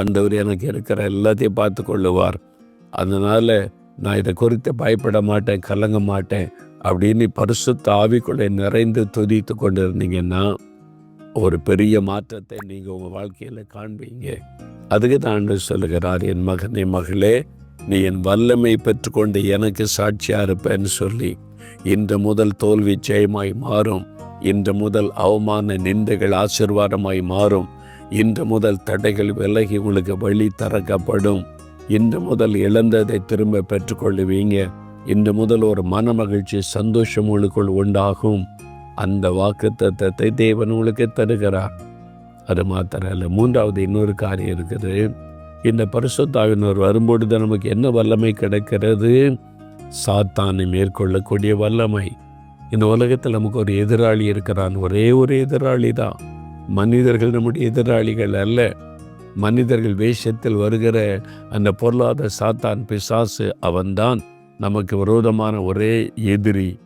ஆண்டவர் எனக்கு இருக்கிற எல்லாத்தையும் பார்த்து கொள்ளுவார் அதனால் நான் இதை குறித்து பயப்பட மாட்டேன் கலங்க மாட்டேன் அப்படின்னு பரிசுத்த ஆவிக்குள்ளே நிறைந்து துதித்து கொண்டு இருந்தீங்கன்னா ஒரு பெரிய மாற்றத்தை நீங்கள் உங்கள் வாழ்க்கையில் காண்பீங்க. அதுக்கு தான் சொல்லுகிறார் என் மகனே மகளே நீ என் வல்லமை பெற்றுக்கொண்டு எனக்கு சாட்சியாக இருப்பேன்னு சொல்லி இன்று முதல் தோல்வி ஜெயமாய் மாறும். இன்று முதல் அவமான நிந்தைகள் ஆசிர்வாதமாய் மாறும். இன்று முதல் தடைகள் விலகி உங்களுக்கு வழி திறக்கப்படும் இன்று முதல் இழந்ததை திரும்ப பெற்றுக்கொள்ளுவீங்க. இன்று முதல் ஒரு மன மகிழ்ச்சி சந்தோஷம் உங்களுக்குள் உண்டாகும். அந்த வாக்கு தத்தத்தை தேவன் உங்களுக்கு தருகிறார். அது மாத்திரம் இல்லை மூன்றாவது இன்னொரு காரியம் இருக்குது. இந்த பரிசுத்தாவினர் வரும்பொழுது நமக்கு என்ன வல்லமை கிடைக்கிறது? சாத்தானை மேற்கொள்ளக்கூடிய வல்லமை. இந்த உலகத்தில் நமக்கு ஒரு எதிராளி இருக்கிறான். ஒரே ஒரு எதிராளி தான் மனிதர்கள் நம்முடைய எதிராளிகள் அல்ல. மனிதர்கள் வேஷத்தில் வருகிற அந்த பொருளாதார சாத்தான் பிசாசு அவன்தான் நமக்கு விரோதமான ஒரே எதிரி.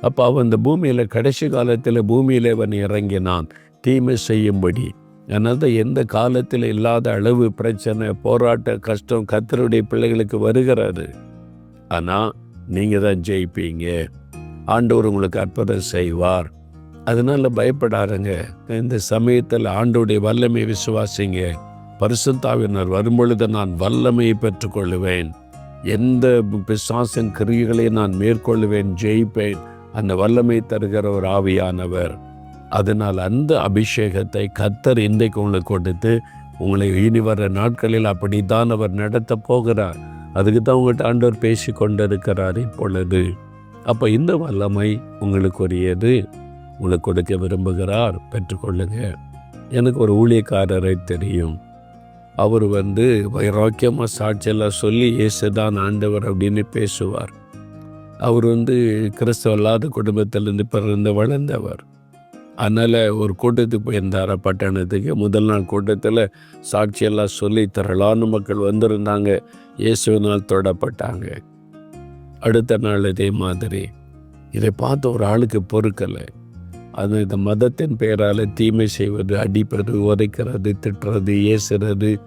அப்போ அவன் இந்த பூமியில் கடைசி காலத்தில் பூமியில் அவன் இறங்கினான். தீமை செய்யும்படி. அதனால் தான் எந்த காலத்தில் இல்லாத அளவு பிரச்சனை போராட்ட கஷ்டம் கத்தருடைய பிள்ளைகளுக்கு வருகிறது. ஆனால் நீங்கள் தான் ஜெயிப்பீங்க. ஆண்டவர் உங்களுக்கு அற்புதம் செய்வார். அதனால் பயப்படாருங்க இந்த சமயத்தில் ஆண்டோடைய வல்லமை விசுவாசிங்க. பரிசுத்தாவினர் வரும்பொழுது நான் வல்லமையை பெற்றுக்கொள்ளுவேன். எந்த பிசாசின் கிரியைகளை நான் மேற்கொள்ளுவேன் ஜெயிப்பேன். அந்த வல்லமை தருகிற ஒரு ஆவியானவர். அதனால் அந்த அபிஷேகத்தை கத்தர் இன்றைக்கு உங்களுக்கு கொடுத்து உங்களை இனி வர நாட்களில் அப்படித்தான் அவர் நடத்த போகிறார். அதுக்கு தான் உங்கள்கிட்ட ஆண்டவர் பேசி கொண்டிருக்கிறார் இப்பொழுது. அப்போ இந்த வல்லமை உங்களுக்கு உரியது உங்களுக்கு கொடுக்க விரும்புகிறார் பெற்றுக்கொள்ளுங்க. எனக்கு ஒரு ஊழியக்காரரை தெரியும். அவர் வந்து வைராக்கியமாக சாட்சியெல்லாம் சொல்லி இயேசுதான் ஆண்டவர் அப்படின்னு பேசுவார். அவர் வந்து கிறிஸ்தவ இல்லாத குடும்பத்திலேருந்து பிறந்து வளர்ந்தவர். அதனால் ஒரு கூட்டத்துக்கு போயிருந்தார் பட்டணத்துக்கு. முதல் நாள் கூட்டத்தில் சாட்சியெல்லாம் சொல்லி திரளான மக்கள் வந்திருந்தாங்க. இயேசுவினால் தொடப்பட்டாங்க. அடுத்த நாள் இதே மாதிரி. இதை பார்த்து ஒரு ஆளுக்கு பொறுக்கலை. அது இந்த மதத்தின் பெயரால் தீமை செய்வது அடிப்பது உதைக்கிறது திட்டுறது ஏசுறது.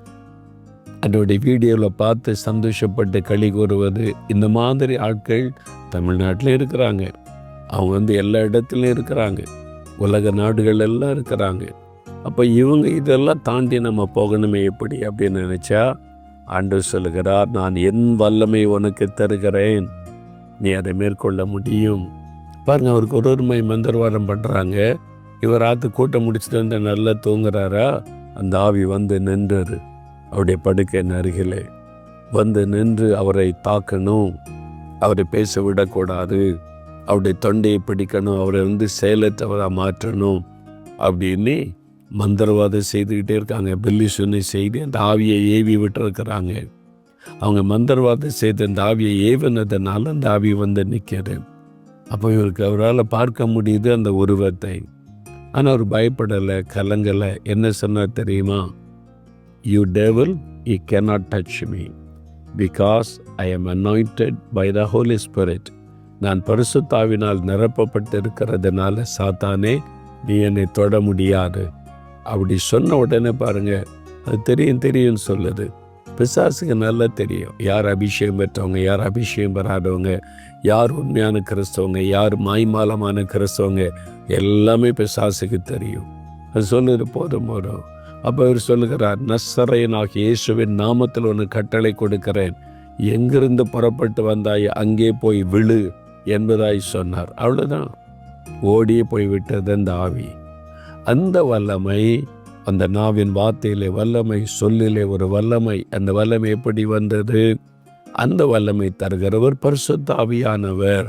அதனுடைய வீடியோவில் பார்த்து சந்தோஷப்பட்டு களி கூறுவது இந்த மாதிரி ஆட்கள் தமிழ்நாட்டில் இருக்கிறாங்க. அவங்க வந்து எல்லா இடத்துலையும் இருக்கிறாங்க. உலக நாடுகள் எல்லாம் இருக்கிறாங்க. அப்போ இவங்க இதெல்லாம் தாண்டி நம்ம போகணுமே எப்படி அப்படின்னு நினச்சா ஆண்டு சொல்லுகிறார் நான் என் வல்லமை உனக்கு தருகிறேன். நீ அதை மேற்கொள்ள முடியும். பாருங்கள் அவருக்கு ஒரு ஒருமை மந்திரவாதம் பண்ணுறாங்க இவர் ஆற்று கூட்டம் முடிச்சுட்டு வந்து நல்லா தூங்குறாரா? அந்த ஆவி வந்து நின்றாரு அவருடைய படுக்கையின் அருகிலே வந்து நின்று அவரை தாக்கணும். அவரை பேச விடக்கூடாது. அவருடைய தொண்டையை பிடிக்கணும். அவரை வந்து செயலற்றவராக மாற்றணும். அப்படின்னு மந்திரவாதம் செய்துக்கிட்டே இருக்காங்க. பில்லி சொன்ன செய்து அந்த ஆவியை ஏவி விட்டுருக்கிறாங்க. அவங்க மந்திரவாதம் செய்து அந்த ஆவியை ஏவினதுனால அந்த ஆவி வந்து நிற்கிறது அப்போ இவருக்கு அவரால் பார்க்க முடியுது அந்த உருவத்தை. ஆனால் அவர் பயப்படலை கலங்கலை. என்ன சொன்னார் தெரியுமா? You devil you cannot touch me because I am anointed by the Holy Spirit நான் பரிசுத்தாவினால் நிரப்பப்பட்டிருக்கிறதுனால சாத்தானே நீ என்னை தொட முடியாது. அப்படி சொன்ன உடனே பாருங்கள் அது தெரியும் தெரியும்னு சொல்லுது. பிசாசுக்கு நல்லா தெரியும். யார் அபிஷேகம் பெற்றவங்க யார் அபிஷேகம் பெறாதவங்க யார் உண்மையான கிறிஸ்தவங்க யார் மாய்மாலமான கிறிஸ்தவங்க எல்லாமே பிசாசுக்கு தெரியும். அது சொல்லுது போதும் போதும். அப்போ அவர் சொல்லுகிறார் நசரையனாகிய இயேசுவின் நாமத்தில் ஒன்று கட்டளை கொடுக்கிறேன். எங்கிருந்து புறப்பட்டு வந்தாய் அங்கே போய் விழு என்பதாய் சொன்னார். அவ்வளோதான் ஓடியே போய் விட்டது அந்த ஆவி. அந்த வல்லமை அந்த நாவின் வார்த்தையிலே வல்லமை சொல்லிலே ஒரு வல்லமை. அந்த வல்லமை எப்படி வந்தது? அந்த வல்லமை தருகிறவர் பரிசுத்தாவியானவர்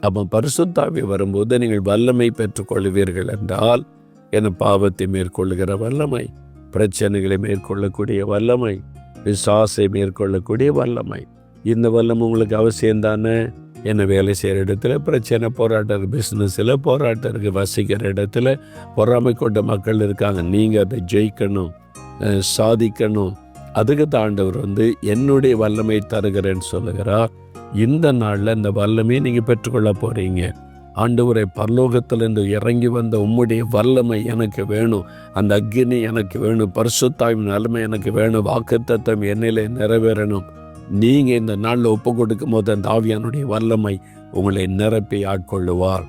அப்போ பரிசுத்தாவி வரும்போது நீங்கள் வல்லமை பெற்றுக்கொள்வீர்கள் என்றால் என பாவத்தை மேற்கொள்ளுகிற வல்லமை? பிரச்சனைகளை மேற்கொள்ளக்கூடிய வல்லமை? விசாசை மேற்கொள்ளக்கூடிய வல்லமை? இந்த வல்லமை உங்களுக்கு அவசியம் தானே? என்ன வேலை செய்கிற இடத்துல? பிரச்சனை போராட்டம் இருக்குது பிஸ்னஸில் போராட்டம் இருக்குது வசிக்கிற இடத்துல பொறாமை கொண்ட மக்கள் இருக்காங்க. நீங்கள் அதை ஜெயிக்கணும் சாதிக்கணும். அதுக்கு தாண்டவர் வந்து என்னுடைய வல்லமை தருகிறேன்னு சொல்லுகிறார். இந்த நாளில் இந்த வல்லமையை நீங்கள் பெற்றுக்கொள்ள போகிறீங்க ஆண்டவரை பரலோகத்திலிருந்து இறங்கி வந்த உம்முடைய வல்லமை எனக்கு வேணும். அந்த அக்னி எனக்கு வேணும். பரிசுத்தாயும் நிலைமை எனக்கு வேணும். வாக்குத்தத்தம் என்னிலே நிறைவேறணும். நீங்கள் இந்த நாளில் ஒப்பு கொடுக்கும் போது அந்த ஆவியானுடைய வல்லமை உங்களை நிரப்பி ஆட்கொள்ளுவார்